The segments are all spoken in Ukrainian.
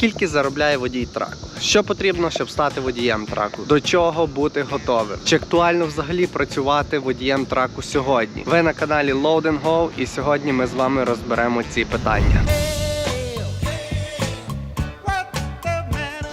Скільки заробляє водій траку? Що потрібно, щоб стати водієм траку? До чого бути готовим? Чи актуально взагалі працювати водієм траку сьогодні? Ви на каналі Load Go і сьогодні ми з вами розберемо ці питання.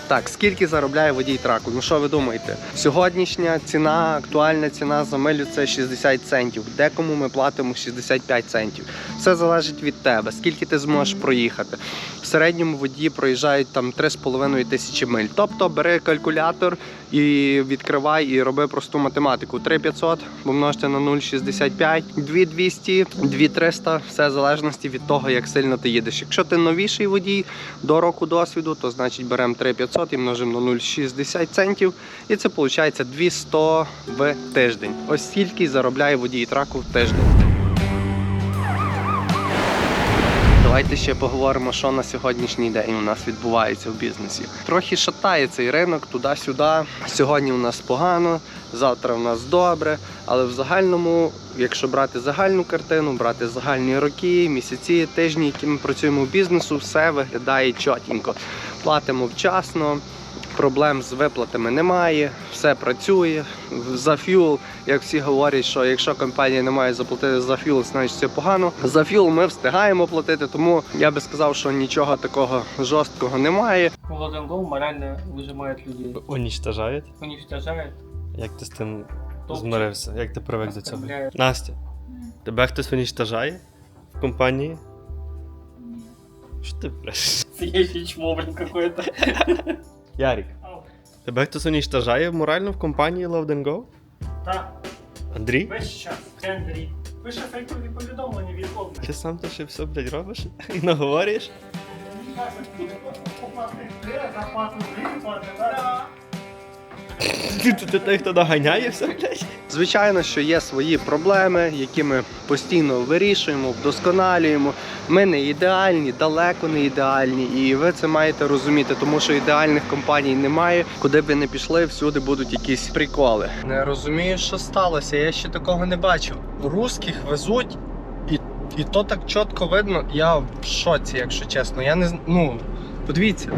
Так, скільки заробляє водій траку? Ну що ви думаєте? Сьогоднішня ціна, актуальна ціна за милю це 60 центів. Декому ми платимо 65 центів. Все залежить від тебе, скільки ти зможеш проїхати. В середньому водії проїжджають там 3,5 тисячі миль. Тобто бери калькулятор і відкривай і роби просту математику. 3500 помножте на 0,65, 2200, 2300, все в залежності від того, як сильно ти їдеш. Якщо ти новіший водій до року досвіду, то значить беремо 3500 і множимо на 0,60 центів. І це виходить 200 в тиждень. Ось стільки заробляє водій траку в тиждень. Давайте ще поговоримо, що на сьогоднішній день у нас відбувається в бізнесі. Трохи шатає цей ринок туди-сюди. Сьогодні у нас погано, завтра у нас добре. Але в загальному, якщо брати загальну картину, брати загальні роки, місяці, тижні, які ми працюємо в бізнесу, все виглядає чотенько. Платимо вчасно. Проблем з виплатами немає, все працює. За фюл, як всі говорять, що якщо компанія не має заплатити за фюл, значить все погано. За фюл ми встигаємо платити, тому я би сказав, що нічого такого жорсткого немає. Golden Go морально выжимает людей. Унічтажають. Уничтожает, Як ти з тим топчет, змирився? Як ти привик до цього? Настя, тебе хтось унічтажає в компанії? Що ти блядь? Съездить чмо, блин, какое-то. Ярік, Ау. тебе хтось уніштажає морально в компанії Love and Go? Так. Андрій? весь час. Андрій. Ви фейкові повідомлення від Голden. Ти сам то ще все, блядь, робиш і наговорюєш? Ти, ти, ти той, хто доганяє все, блядь? Звичайно, що є свої проблеми, які ми постійно вирішуємо, вдосконалюємо. Ми не ідеальні, далеко не ідеальні, і ви це маєте розуміти, тому що ідеальних компаній немає. Куди б ви не пішли, всюди будуть якісь приколи. Не розумію, що сталося. Я ще такого не бачив. Русських везуть, і, і то так чітко видно. Я в шоці, якщо чесно. Я не ну подивіться.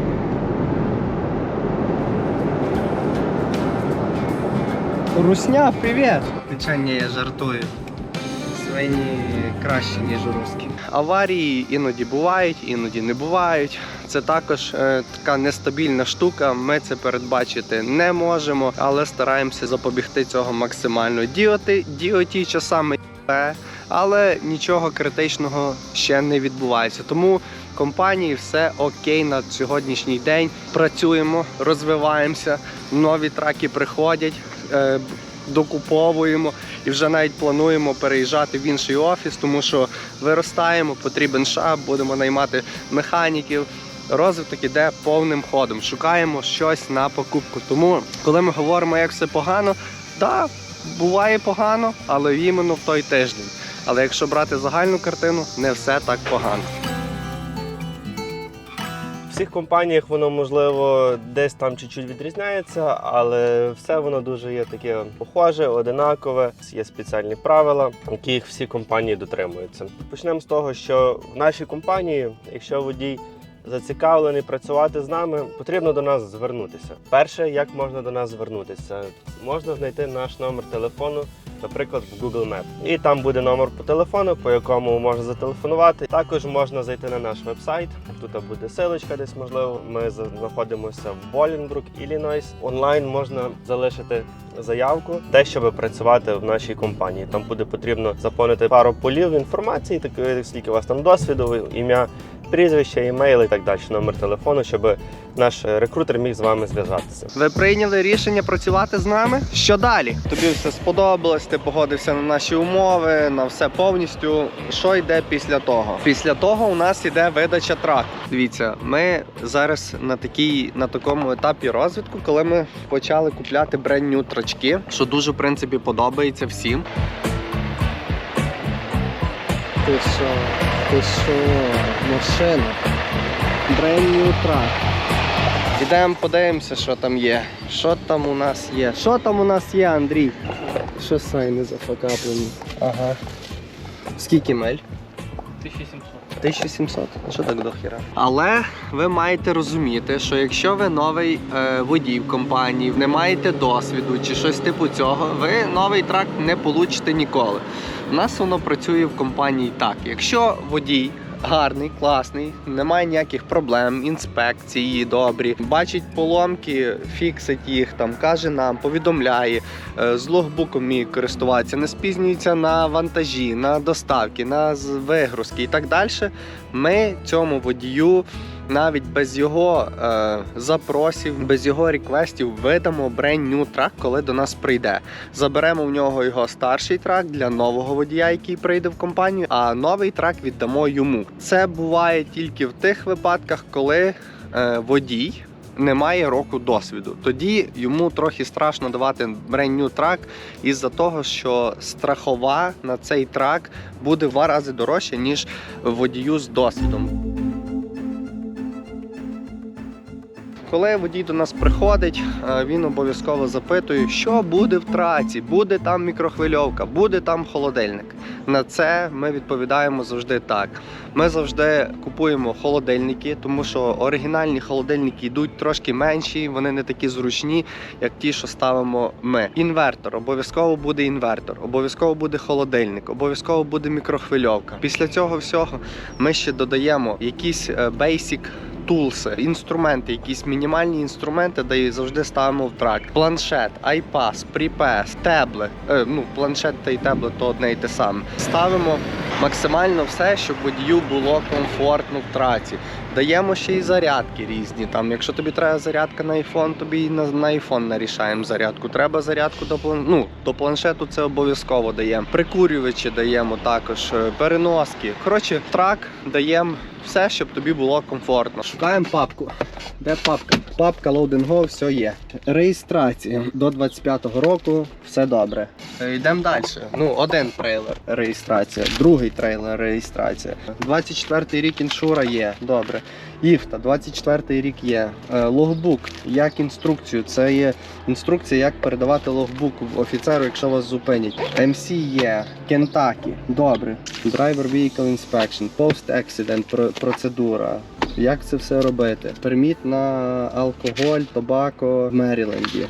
Русня, привіт! Хоча ні, я жартую. Свині краще, ніж русські. Аварії іноді бувають, іноді не бувають. Це також е, така нестабільна штука. Ми це передбачити не можемо, але стараємося запобігти цього максимально. Діоти, діоті часами є, але нічого критичного ще не відбувається. Тому компанії все окей на сьогоднішній день. Працюємо, розвиваємося, нові траки приходять. е, Докуповуємо і вже навіть плануємо переїжджати в інший офіс, тому що виростаємо, потрібен шаб, будемо наймати механіків. Розвиток іде повним ходом. Шукаємо щось на покупку. Тому, коли ми говоримо, як все погано, так, буває погано, але іменно в той тиждень. Але якщо брати загальну картину, не все так погано. В всіх компаніях воно можливо десь там чуть-чуть відрізняється, але все воно дуже є таке похоже, одинакове. Є спеціальні правила, яких всі компанії дотримуються. Почнемо з того, що в нашій компанії, якщо водій зацікавлений працювати з нами, потрібно до нас звернутися. Перше, як можна до нас звернутися, можна знайти наш номер телефону. Наприклад, в Google Map. І там буде номер по телефону, по якому можна зателефонувати. Також можна зайти на наш вебсайт. Тут буде силочка десь можливо. Ми знаходимося в Болінбрук, Іллінойс. Онлайн можна залишити заявку, те, щоб працювати в нашій компанії. Там буде потрібно заповнити пару полів інформації, такої скільки у вас там досвіду, ім'я, прізвище, імейл і так далі, номер телефону, щоб наш рекрутер міг з вами зв'язатися. Ви прийняли рішення працювати з нами? Що далі? Тобі все сподобалось, ти погодився на наші умови, на все повністю. Що йде після того? Після того у нас іде видача траку. Дивіться, ми зараз на такій на такому етапі розвитку, коли ми почали купляти брендню трачки, що дуже в принципі подобається всім. Ти що? Ти що? Машина. Брендню трак. Ідемо подивимося, що там є. Що там у нас є? Що там у нас є, Андрій? Що сайни зафакаплені? Ага. Скільки мель? 1700. 1700? Що так до хіра? Але ви маєте розуміти, що якщо ви новий е, водій в компанії, не маєте досвіду чи щось типу цього, ви новий трак не получите ніколи. У нас воно працює в компанії так. Якщо водій гарний, класний, немає ніяких проблем, інспекції добрі, бачить поломки, фіксить їх, там каже нам, повідомляє, е, з логбуком вміє користуватися, не спізнюється на вантажі, на доставки, на вигрузки і так далі. Ми цьому водію навіть без його е, запросів, без його реквестів видамо new трак, коли до нас прийде. Заберемо в нього його старший трак для нового водія, який прийде в компанію, а новий трак віддамо йому. Це буває тільки в тих випадках, коли е, водій. Не має року досвіду. Тоді йому трохи страшно давати new трак із-за того, що страхова на цей трак буде в два рази дорожче, ніж водію з досвідом. Коли водій до нас приходить, е, він обов'язково запитує, що буде в траці, буде там мікрохвильовка, буде там холодильник. На це ми відповідаємо завжди так. Ми завжди купуємо холодильники, тому що оригінальні холодильники йдуть трошки менші, вони не такі зручні, як ті, що ставимо ми. Інвертор, обов'язково буде інвертор, обов'язково буде холодильник, обов'язково буде мікрохвильовка. Після цього всього ми ще додаємо е, basic тулси, інструменти, якісь мінімальні інструменти, де і завжди ставимо в трак. Планшет, айпас, припес, тебле. Е, ну, планшет та й тебле то одне й те саме. Ставимо максимально все, щоб водію було комфортно в траці. Даємо ще й зарядки різні. Там, якщо тобі треба зарядка на iPhone, тобі і на, на iPhone нарішаємо зарядку. Треба зарядку до план... ну, до планшету, це обов'язково даємо. Прикурювачі даємо також, е, переноски. Коротше, трак даємо все, щоб тобі було комфортно. Шукаємо папку. Де папка? Папка Loading все є. Реєстрація до 25-го року, все добре. Е, Йдемо далі. Ну, один трейлер реєстрація, другий трейлер реєстрація. 24-й рік іншура є. Добре. Іфта, 24-й рік є. Е, Логбук, як інструкцію. Це є інструкція, як передавати логбук офіцеру, якщо вас зупинять. МС є, Кентакі, добре. Driver Vehicle Inspection, Post Accident про- процедура. Як це все робити? Перміт на алкоголь, тобако в Меріленді.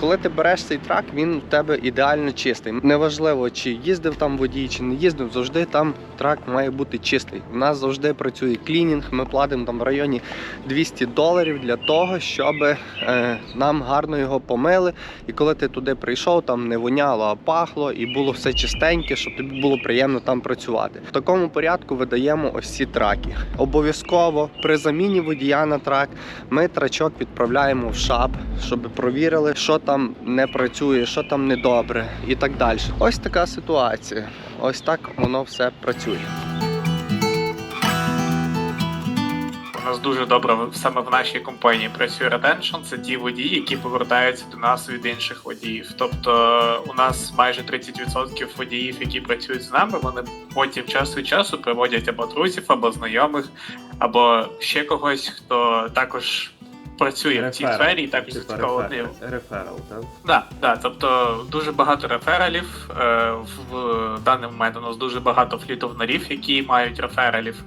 Коли ти береш цей трак, він у тебе ідеально чистий. Неважливо, чи їздив там водій, чи не їздив, завжди там трак має бути чистий. У нас завжди працює клінінг. Ми платимо там в районі 200 доларів для того, щоб е, нам гарно його помили. І коли ти туди прийшов, там не воняло, а пахло, і було все чистеньке, щоб тобі було приємно там працювати. В такому порядку видаємо ось ці траки. Обов'язково при заміні водія на трак ми трачок відправляємо в шап, щоб провірили, що там не працює, що там недобре і так далі. Ось така ситуація. Ось так воно все працює. У нас дуже добре саме в нашій компанії працює ретеншн. Це ті водії, які повертаються до нас від інших водіїв. Тобто у нас майже 30% водіїв, які працюють з нами, вони потім час від часу приводять або друзів, або знайомих, або ще когось, хто також працює в цій сфері і також Типа зацікавлений рефер- реферал, так? Да, да, тобто дуже багато рефералів. Е, в даний момент у нас дуже багато флітовнарів, які мають рефералів.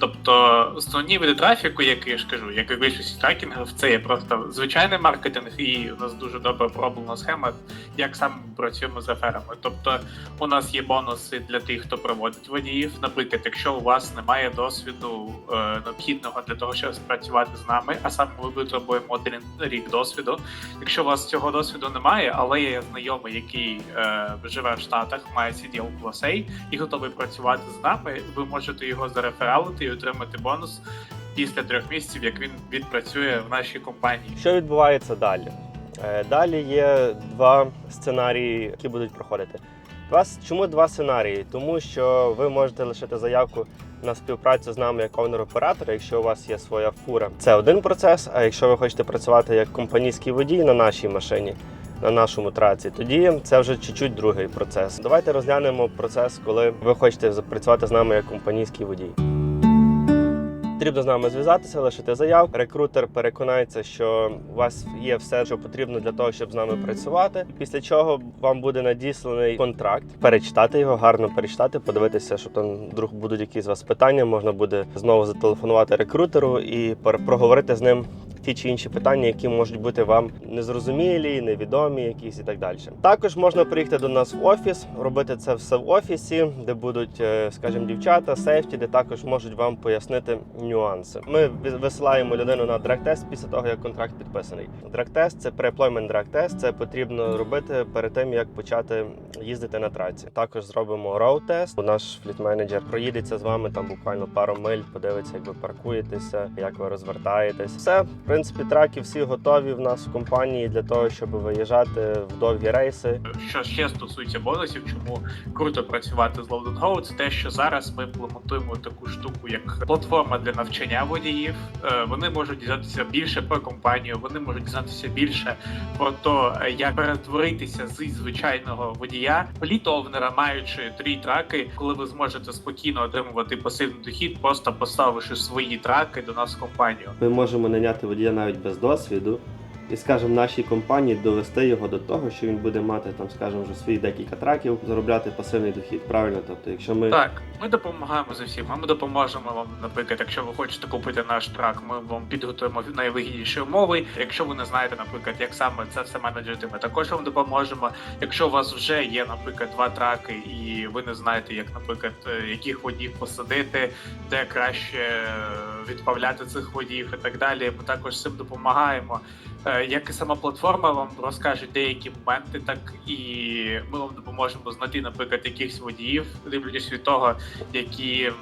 Тобто основні види трафіку, як я ж кажу, як і більшості трекінгів, це є просто звичайний маркетинг, і у нас дуже добре пороблена схема, як саме працюємо з реферами. Тобто у нас є бонуси для тих, хто проводить водіїв. Наприклад, якщо у вас немає досвіду е, необхідного для того, щоб спрацювати з нами, а саме ми витребуємо один рік досвіду. Якщо у вас цього досвіду немає, але є знайомий, який е, живе в Штатах, має CDL Plus A і готовий працювати з нами, ви можете його зарефералити і отримати бонус після трьох місяців, як він відпрацює в нашій компанії. Що відбувається далі? Е, Далі є два сценарії, які будуть проходити. Два, чому два сценарії? Тому що ви можете лишити заявку на співпрацю з нами як овнер-оператор, якщо у вас є своя фура. Це один процес. А якщо ви хочете працювати як компанійський водій на нашій машині, на нашому траці, тоді це вже чуть-чуть другий процес. Давайте розглянемо процес, коли ви хочете працювати з нами як компанійський водій. Потрібно з нами зв'язатися, лишити заявку. Рекрутер переконається, що у вас є все, що потрібно для того, щоб з нами працювати. Після чого вам буде надісланий контракт, перечитати його, гарно перечитати, подивитися, що там вдруг будуть якісь з вас питання. Можна буде знову зателефонувати рекрутеру і проговорити з ним ті чи інші питання, які можуть бути вам незрозумілі, невідомі, якісь і так далі. Також можна приїхати до нас в офіс, робити це все в офісі, де будуть, е, скажімо, дівчата, сейфті, де також можуть вам пояснити нюанси. Ми висилаємо людину на драг-тест після того, як контракт підписаний. Драг-тест – це pre-employment драг-тест, це потрібно робити перед тим, як почати їздити на траці. Також зробимо роуд-тест. Наш фліт-менеджер проїдеться з вами там буквально пару миль, подивиться, як ви паркуєтеся, як ви розвертаєтесь. Все, в принципі, траки всі готові в нас в компанії для того, щоб виїжджати в довгі рейси. Що ще стосується бонусів, чому круто працювати з Load Go, це те, що зараз ми імплементуємо таку штуку, як платформа для навчання водіїв. Е, Вони можуть дізнатися більше про компанію, вони можуть дізнатися більше про те, як перетворитися з звичайного водія літовнера, маючи три траки, коли ви зможете спокійно отримувати пасивний дохід, просто поставивши свої траки до нас в компанію. Ми можемо наняти водія навіть без досвіду. І, скажімо, нашій компанії довести його до того, що він буде мати там, скажімо, вже свої декілька траків, заробляти пасивний дохід. Правильно, тобто, якщо ми Так, ми допомагаємо з усім. Ми допоможемо вам, наприклад, якщо ви хочете купити наш трак, ми вам підготуємо найвигідніші умови. Якщо ви не знаєте, наприклад, як саме це все менеджерити, ми також вам допоможемо. Якщо у вас вже є, наприклад, два траки, і ви не знаєте, як, наприклад, е, яких водіїв посадити, де краще е, відправляти цих водіїв і так далі. Ми також цим допомагаємо. Е, Як і сама платформа вам розкаже деякі моменти, так і ми вам допоможемо знайти, наприклад, якихось водіїв, дивлячись від того, які.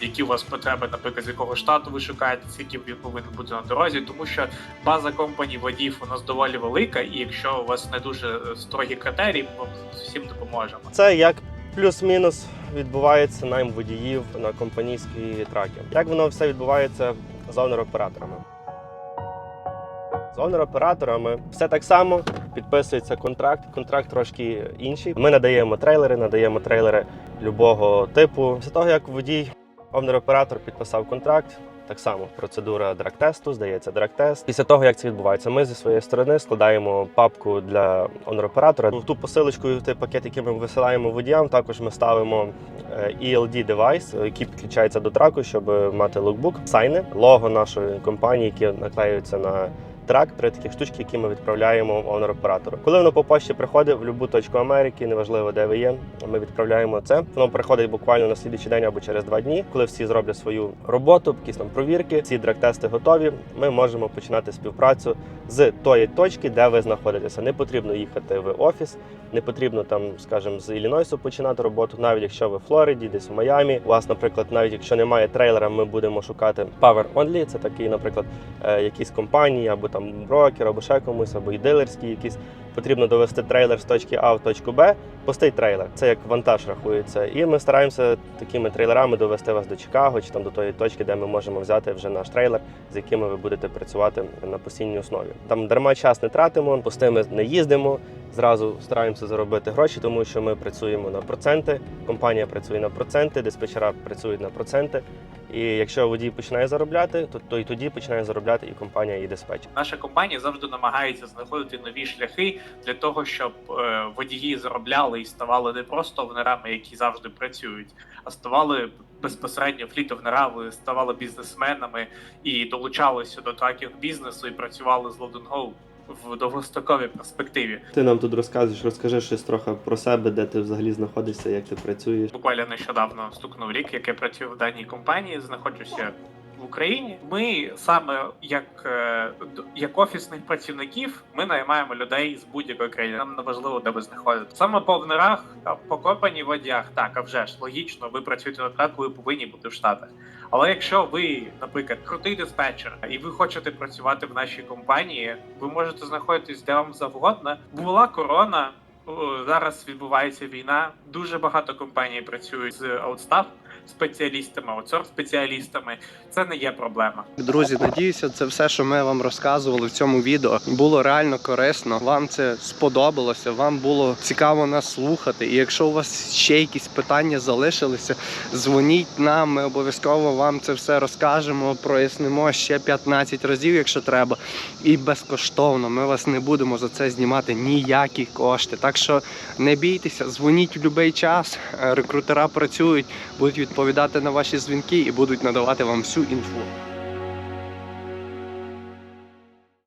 Які у вас потреби, наприклад, з якого штату ви шукаєте, яким він повинен бути на дорозі, тому що база компаній водіїв у нас доволі велика, і якщо у вас не дуже строгі критерії, ми вам з усім допоможемо. це як плюс-мінус відбувається найм водіїв на компанійські траки. Як воно все відбувається з операторами з операторами все так само. Підписується контракт. Контракт трошки інший. Ми надаємо трейлери, надаємо трейлери любого типу. Після того, як водій, оператор підписав контракт. Так само процедура драг-тесту, здається, драг-тест. Після того, як це відбувається, ми зі своєї сторони складаємо папку для оператора. В ту посилочку, в той пакет, який ми висилаємо водіям, також ми ставимо е, ELD девайс, який підключається до траку, щоб мати локбук, сайни, лого нашої компанії, які наклеюються на трак, три такі штучки, які ми відправляємо оператору. Коли воно по пошті приходить в будь-яку точку Америки, неважливо де ви є, ми відправляємо це. Воно приходить буквально на слідчий день або через два дні. Коли всі зроблять свою роботу, якісь там провірки, ці драг-тести готові. Ми можемо починати співпрацю з тої точки, де ви знаходитеся. Не потрібно їхати в офіс, не потрібно там, скажімо, з Іллінойсу починати роботу, навіть якщо ви в Флориді, десь в Майамі. У вас, наприклад, навіть якщо немає трейлера, ми будемо шукати Power Only. Це такий, наприклад, е, якісь компанії або там брокер, або ще комусь, або і дилерські якісь. Потрібно довести трейлер з точки А в точку Б, пустий трейлер. Це як вантаж рахується. І ми стараємося такими трейлерами довести вас до Чикаго чи там до тої точки, де ми можемо взяти вже наш трейлер, з якими ви будете працювати на постійній основі. Там дарма час не тратимо, пустими не їздимо. Зразу стараємося заробити гроші, тому що ми працюємо на проценти. Компанія працює на проценти, диспетчера працюють на проценти. І якщо водій починає заробляти, то, то і тоді починає заробляти і компанія, і диспетчер. Наша компанія завжди намагається знаходити нові шляхи для того, щоб е, водії заробляли і ставали не просто овнерами, які завжди працюють, а ставали безпосередньо флітовнерами, ставали бізнесменами і долучалися до тракінг бізнесу і працювали з Go в довгостроковій перспективі. Ти нам тут розказуєш, розкажи щось трохи про себе, де ти взагалі знаходишся, як ти працюєш. Буквально нещодавно стукнув рік, як я працюю в даній компанії, знаходжуся в Україні. Ми саме як, е, як офісних працівників ми наймаємо людей з будь-якої країни. Нам не важливо, де ви знаходитесь. Саме по внерах, а по компанії водіях, так а вже ж логічно, ви працюєте на траку, ви повинні бути в штатах. Але якщо ви, наприклад, крутий диспетчер, і ви хочете працювати в нашій компанії, ви можете знаходитись де вам завгодно. Була корона. Зараз відбувається війна. Дуже багато компаній працюють з аутстаф. Спеціалістами, аутсорс спеціалістами. Це не є проблема. Друзі, надіюся, це все, що ми вам розказували в цьому відео, було реально корисно. Вам це сподобалося, вам було цікаво нас слухати. І якщо у вас ще якісь питання залишилися, дзвоніть нам. Ми обов'язково вам це все розкажемо, прояснимо ще 15 разів, якщо треба. І безкоштовно. Ми вас не будемо за це знімати ніякі кошти. Так що не бійтеся, дзвоніть в будь-який час. Е, Рекрутера працюють, будуть відповідати на ваші дзвінки і будуть надавати вам всю інфу.